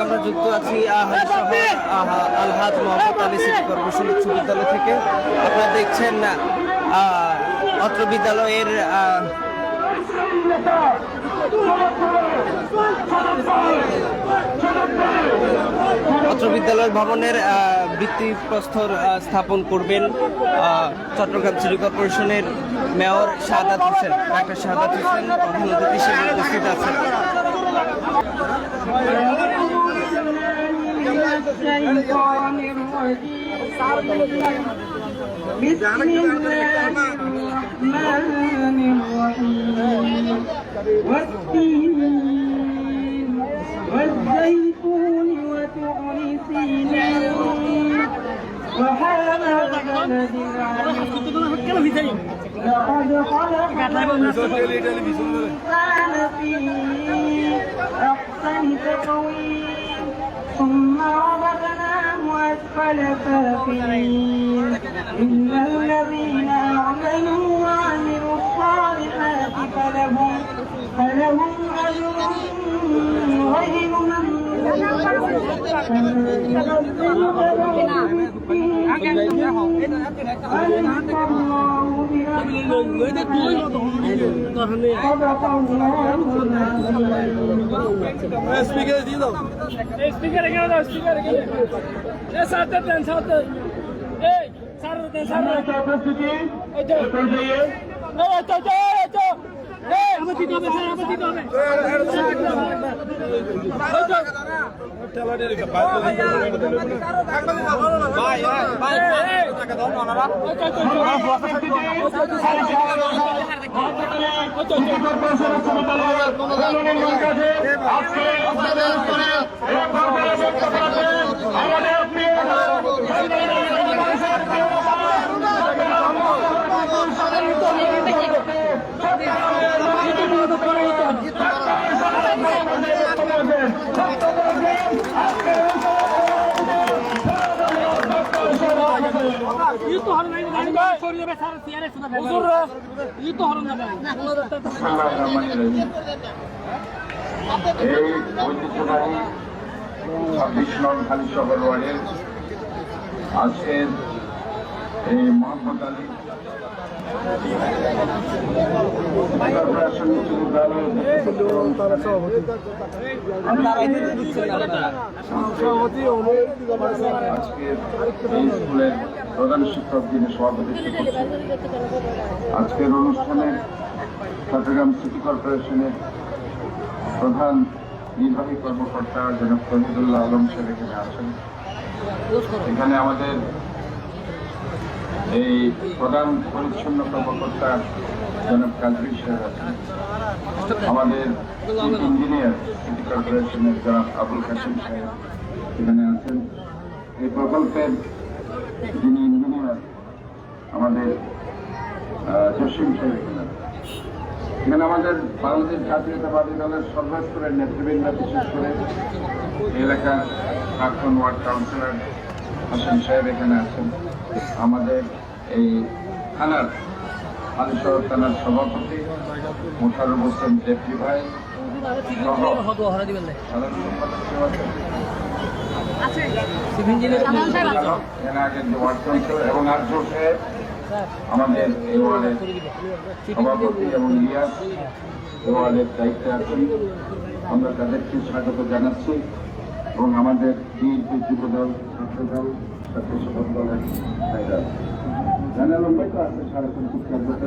আমরা যুক্ত আছি আলহাদ মোহাম্মদ আলী সিটি কর্পোরেশন উচ্চ থেকে। আপনারা দেখছেন অত্র বিদ্যালয়ের আহ, অত্র বিদ্যালয় ভবনের আহ, ভিত্তিপ্রস্তর আহ, স্থাপন করবেন আহ, চট্টগ্রাম সিটি কর্পোরেশনের মেয়র শাহাদাত হোসেন ডাক্তার শাহাদাত হোসেন প্রধান অতিথি হিসেবে উপস্থিত আছেন الشيطان الرجيم بسم الله الرحمن الرحيم والتين والزيتون ثم ربطناه أسفل سافلين إن الذين آمنوا وعملوا الصالحات فلهم فلهم أجر غير ممنون স্পিকার এখানে দাও স্পিকার এখানে এ সাথে দেন সাথে এই সার দেন সার এই তো এই তো এই তো এই আমার দিতে হবে স্যার আমার দিতে হবে এই তো ভাই ভাই টাকা দাও না ওনারা ই তো হরন নাই না সরিয়ে বে স্যার সিয়ারে শুধু হুজুর ই তো হরন না এই ঐতিহ্যবাহী ছাব্বিশ নং খালি শহর ওয়ার্ডের আজকের এই মোহাম্মদ আলী আজকের এই স্কুলের প্রধান শিক্ষক যিনি সভাপতিত্ব করছেন। আজকের অনুষ্ঠানে চট্টগ্রাম সিটি কর্পোরেশনের প্রধান নির্বাহী কর্মকর্তা জনাব তহিদুল্লাহ আলম সাহেব এখানে আছেন। এখানে আমাদের এই প্রধান পরিচ্ছন্ন কর্মকর্তা জনাব কাজী সাহেব আছেন। আমাদের ইঞ্জিনিয়ার সিটি কর্পোরেশনের জনাব আবুল কাসিম সাহেব এখানে আছেন। এই প্রকল্পের ইঞ্জিনিয়ার আমাদের জসিম সাহেব এখানে। এখানে আমাদের বাংলাদেশ জাতীয়তাবাদী দলের সর্বস্তরের নেতৃবৃন্দ বিশেষ করে এলাকার প্রাক্তন ওয়ার্ড কাউন্সিলর হাসান সাহেব এখানে আছেন। আমাদের এই থানার আলিশহর থানার সভাপতি মোশারুফ হোসেন জেপি ভাই সাধারণ সম্পাদক কাউন্সিলর এবং আর্য সাহেব। আমাদের এই ওয়ার্ডের সভাপতি এবং ইলিয়াস এই ওয়ার্ডের দায়িত্বে আছেন। আমরা তাদেরকে স্বাগত জানাচ্ছি এবং আমাদের বিএনপি যুবদল, ছাত্রদল, ছাত্র সভা দলের ভাইরা জানালাম তো আছে, সারাক্ষণ চিৎকার করতে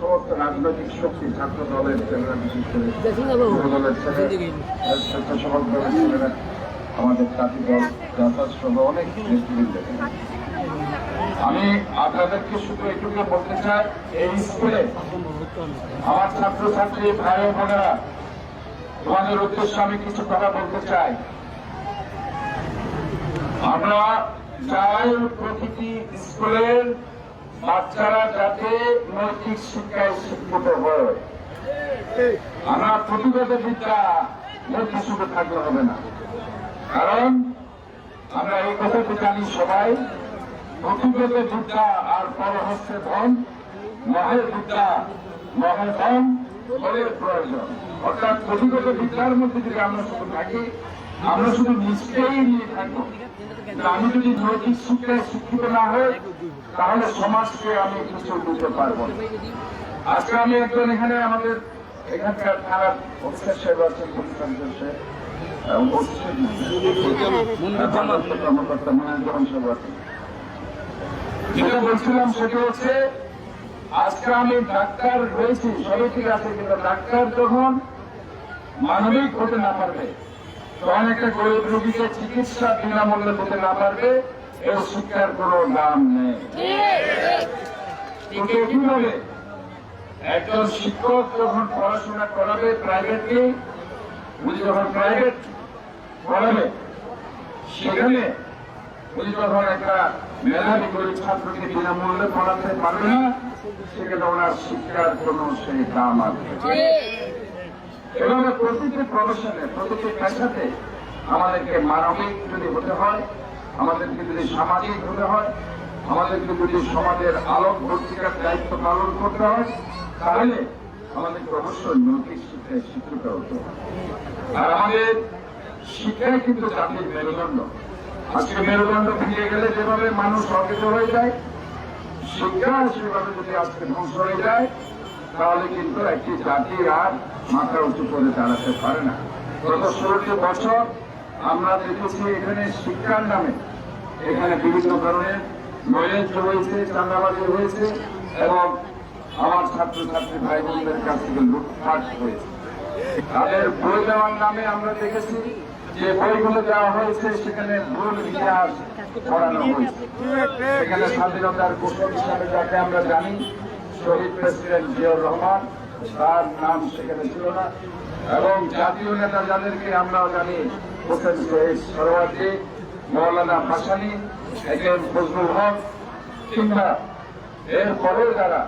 সমস্ত রাজনৈতিক শক্তি ছাত্র দলের ছেলেরা বিশেষ করে দলের ছেলে দলের ছেলেরা আমাদের জাতি দল জাতার সহ অনেক নেতৃবৃন্দ। আমি আপনাদেরকে শুধু এটুকু বলতে চাই এই স্কুলে আমার ছাত্রছাত্রী ভাই বোনেরা তোমাদের উদ্দেশ্যে আমি কিছু কথা বলতে চাই। আমরা চাই প্রতিটি স্কুলের বাচ্চারা যাতে নৈতিক শিক্ষায় শিক্ষিত হয়। আমরা প্রতিগত বিদ্যা মধ্যে শুধু থাকলে হবে না। কারণ আমরা এই কথাটি জানি সবাই প্রতিগত বিদ্যা আর পর হচ্ছে ধন মহের বিদ্যা মহের ধন, বলের প্রয়োজন। অর্থাৎ প্রতিগত বিদ্যার মধ্যে যদি আমরা শুধু থাকি আমরা শুধু নিশ্চয়ই নিয়ে থাকব। আমি যদি নৈতিক শিক্ষায় শিক্ষিত না হই, তাহলে সমাজকে আমি কিছু দিতে পারব আজকে আমি একজন এখানে আমাদের এখানকার থানার অফিসার সাহেব আছেন আছে, কিন্তু ডাক্তার যখন মানবিক হতে না পারবে তখন একটা গরিব রোগীকে চিকিৎসা বিনামূল্যে দিতে না পারবে, এর শিক্ষার কোনো দাম নেই। কিন্তু একজন শিক্ষক যখন পড়াশোনা করাবে প্রাইভেটলি উনি যখন প্রাইভেট পড়াবে, সেখানে উনি যখন একটা মেধাবী গরিব ছাত্রকে বিনামূল্যে পড়াতে পারবে না, সেখানে ওনার শিক্ষার কোনো সেই দাম আছে এভাবে প্রতিটি প্রফেশনে প্রতিটি পেশাতে আমাদেরকে মানবিক যদি হতে হয়, আমাদেরকে যদি সামাজিক হতে হয়, আমাদেরকে যদি সমাজের আলোক ভর্তিকার দায়িত্ব পালন করতে হয়, তাহলে আমাদেরকে অবশ্যই নৈতিক শিক্ষায় শিক্ষিত হতে হবে। আর আমাদের শিক্ষাই কিন্তু জাতির মেরুদণ্ড। আজকে মেরুদণ্ড ফিরে গেলে যেভাবে মানুষ অকেজ হয়ে যায়, শিক্ষা সেভাবে যদি আজকে ধ্বংস হয়ে যায় তাহলে কিন্তু একটি জাতি আর মাথা উঁচু করে দাঁড়াতে পারে না। গত ষোলোটি বছর আমরা দেখেছি এখানে শিক্ষার নামে, এখানে বিভিন্ন ধরনের নৈরাজ্য হয়েছে চাঁদাবাজি হয়েছে এবং আমার ছাত্রছাত্রী ভাই বোনদের কাছ থেকে লুটপাট হয়েছে। তাদের বই দেওয়ার নামে আমরা দেখেছি যে বইগুলো দেওয়া হয়েছে, সেখানে ভুল ইতিহাস পড়ানো হয়েছে। সেখানে স্বাধীনতার ঘোষক হিসাবে যাকে আমরা জানি শহীদ প্রেসিডেন্ট জিয়াউর রহমান, তার নাম সেখানে ছিল না। এবং জাতীয় নেতা যাদেরকে আমরা জানি, হোসেন শহীদ সরওয়ার্দী মৌলানা ভাসানি একেম ফজলুল হক, কিংবা এর এরপরেও যারা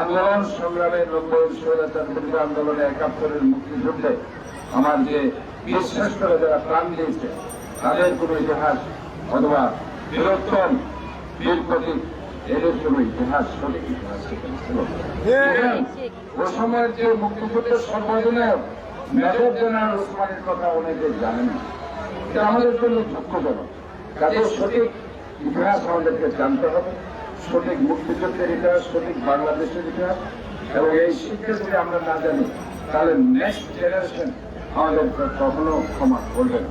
আন্দোলন, সংগ্রামে নব্বই স্বৈরাচার বিরোধী আন্দোলনে একাত্তরের মুক্তিযুদ্ধে আমার যে বিশ্বাস করে যারা প্রাণ দিয়েছে, তাদের কোন ইতিহাস অথবা বীরত্তম বীর প্রতীক এদের কোন ইতিহাস সঠিক ইতিহাস যে মুক্তিযুদ্ধের সর্বাধিনায়ক মেজর জেনারেল ওসমানের কথা অনেকে জানেন এটা আমাদের জন্য দুঃখজনক কাজে সঠিক ইতিহাস আমাদেরকে জানতে হবে সঠিক মুক্তিযুদ্ধের ইতিহাস সঠিক বাংলাদেশের ইতিহাস এবং এই শিক্ষা যদি আমরা না জানি তাহলে নেক্সট জেনারেশন আমাদের কখনো ক্ষমা করবে না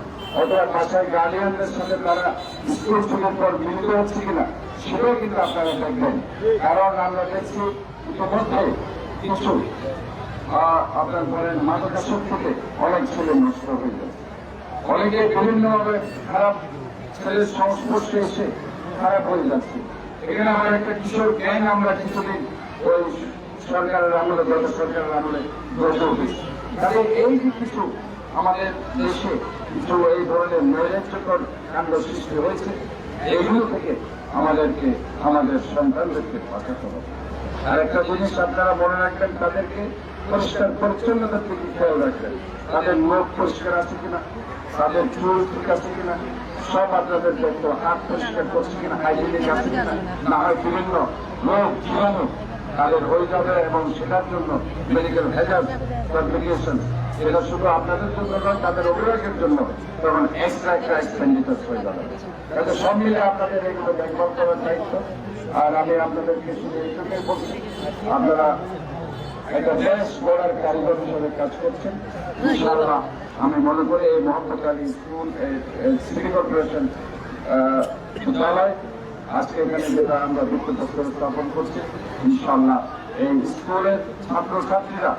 অথবা বাসায় গার্ডিয়ানদের সাথে তারা স্কুল ছুটির পর মিলিত হচ্ছে কিনা, সেটাও কিন্তু আপনারা দেখবেন। কারণ আমরা দেখছি ইতিমধ্যে কিছু আপনার বলেন মাদকাসক্ত থেকে অনেক ছেলে নষ্ট হয়ে যাচ্ছে অনেকে বিভিন্নভাবে খারাপ ছেলের সংস্পর্শে এসে খারাপ হয়ে যাচ্ছে। এখানে আমার একটা কিশোর গ্যাং আমরা কিছুদিন ওই সরকারের আমলে, গত সরকারের আমলে গড়ে উঠেছি তাহলে এই যে কিছু আমাদের দেশে কিছু এই ধরনের নৈরাজ্যকর কাণ্ড সৃষ্টি হয়েছে এগুলো থেকে আমাদেরকে, আমাদের সন্তানদেরকে বাঁচাতে হবে। আর একটা জিনিস আপনারা মনে রাখবেন, তাদেরকে পরিষ্কার পরিচ্ছন্নতার দিকে খেয়াল রাখবেন? তাদের মুখ পরিষ্কার আছে কিনা? তাদের চুল ঠিক আছে কিনা? সব আপনাদের দেখতো হাত পরিষ্কার করছে কিনা হাইজিনিক আছে কিনা? না হয় বিভিন্ন রোগ, জীবাণু তাদের হয়ে যাবে এবং সেটার জন্য মেডিকেল হেজার সার্টিফিকেশন এটা শুধু আপনাদের জন্য নয়, তাদের অভিভাবকের জন্য তখন এক্সট্রা একটা এক্সপেন্ডিচার হয়ে যাবে। কাজে সব মিলে আপনাদের এগুলো দেখভাল করার দায়িত্ব। আর আমি আপনাদেরকে শুধু এইটুকুই বলছি, আপনারা একটা দেশ গড়ার কারিগর হিসেবে কাজ করছেন। আমি মনে করি এই মোহাম্মদ স্কুল সিটি কর্পোরেশন বিদ্যালয় আজকে এখানে যেটা আমরা ভিত্তিপ্রস্তর স্থাপন করছি, ইনশাআল্লাহ এই স্কুলের ছাত্রছাত্রীরা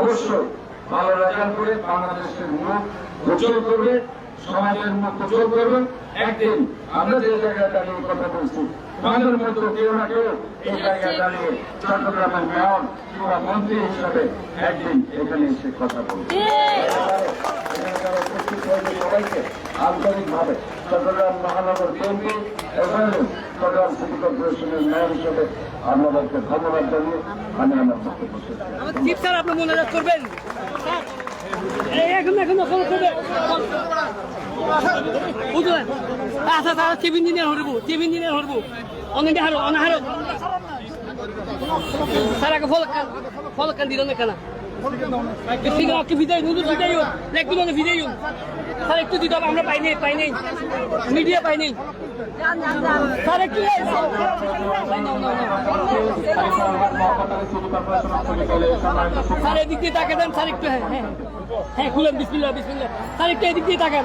অবশ্যই ভালো রোজগার করে বাংলাদেশের মুখ উজ্জ্বল করবে, সমাজের মুখ উজ্জ্বল করবে। একদিন আমরা যে জায়গায় দাঁড়িয়ে কথা বলছি আমাদের মতো কেউ না কেউ এই জায়গায় দাঁড়িয়ে চট্টগ্রামের মেয়র কিংবা মন্ত্রী হিসাবে একদিন এখানে এসে কথা বলবে। সবাইকে আন্তরিকভাবে চট্টগ্রাম মহানগর বিএনপি এবং চট্টগ্রাম সিটি কর্পোরেশনের মেয়র হিসেবে আপনাদেরকে ধন্যবাদ জানিয়ে আমি আমার বক্তব্য আপনি মনে করবেন। এখন এখন ফলো করবে বুঝলেন আচ্ছা তারা চিফ ইঞ্জিনিয়ার হরবো চিফ ইঞ্জিনিয়ার হরবো অনেক হারো অনেক হারো। আগে ফলো ফলো কান দিল না কেনা আছে ভিদাই নুদুর ভিদাই হোক একটু মানে ভিদাই হোক স্যার, একটু দিতে আমরা মিডিয়া পাই নাই। স্যার, একটু স্যার, এদিক দিয়ে তাকে দেন স্যার, একটু হ্যাঁ হ্যাঁ হ্যাঁ খুলেন, বিসমিল্লাহ বিসমিল্লাহ। স্যার, একটু এদিক দিয়ে তাকান।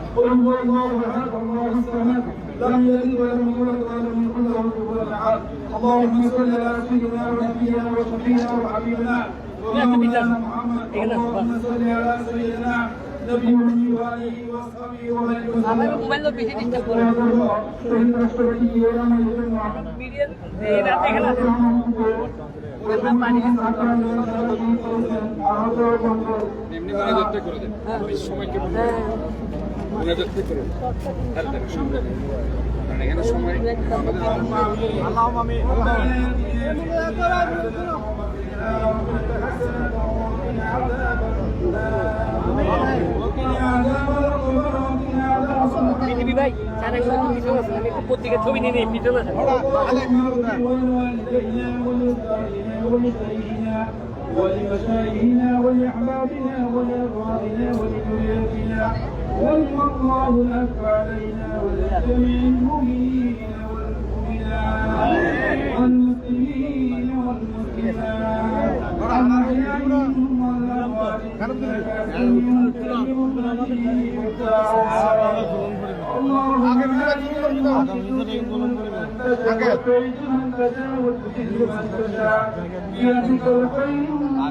আসো, একটু ভিতরে এলে ছবি ব্যাগ কিনে নেবেন ডাক্তার কি বলবেন এখানে তোমার ইয়া দিবে اللهم صل على سيدنا ونبينا وشفينا وحبيبنا ومولانا محمد اللهم صل على سيدنا نبي وآله وصحبه ومن আমার وسلم মোবাইল বেশি ডিস্টার্ব করে শহীদ রাষ্ট্রপতি জিয়াউর রহমান মিডিয়ার এই রাতে এখানে আছে। বিটিভি ভাই স্যার একটু পিছনে আছেন আমি একটু পত্রিকার ছবি নিয়ে নিই পিছনে আছেন ولمشايخنا ولأحبابنا ولأبوابنا ولذرياتنا والله الله الحق علينا ولجميع المؤمنين والمؤمنات والمسلمين والمسلمات. الأحياء منهم والأموات اللهم لا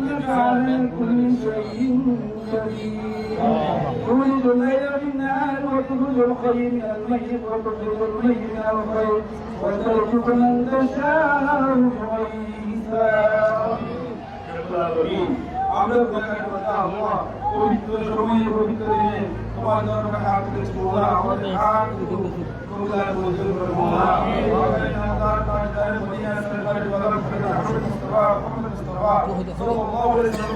تجعل كل شيء قدير تولد الليل في النهار وتخرج الخير من الميت وتخرج الميت من الخير وترزق من تشاء بغير حساب আমরা দোকানের কথা আল্লাহ পবিত্র সময়ে পবিত্র দিনে তোমার দরবারে হাত করেছি মোলা আমাদের হাত মোলা মঞ্জুর করে মোলা وعلينا دار دار دار مدينة سرقار الوزارة محمد مصطفى محمد مصطفى صلى الله عليه وسلم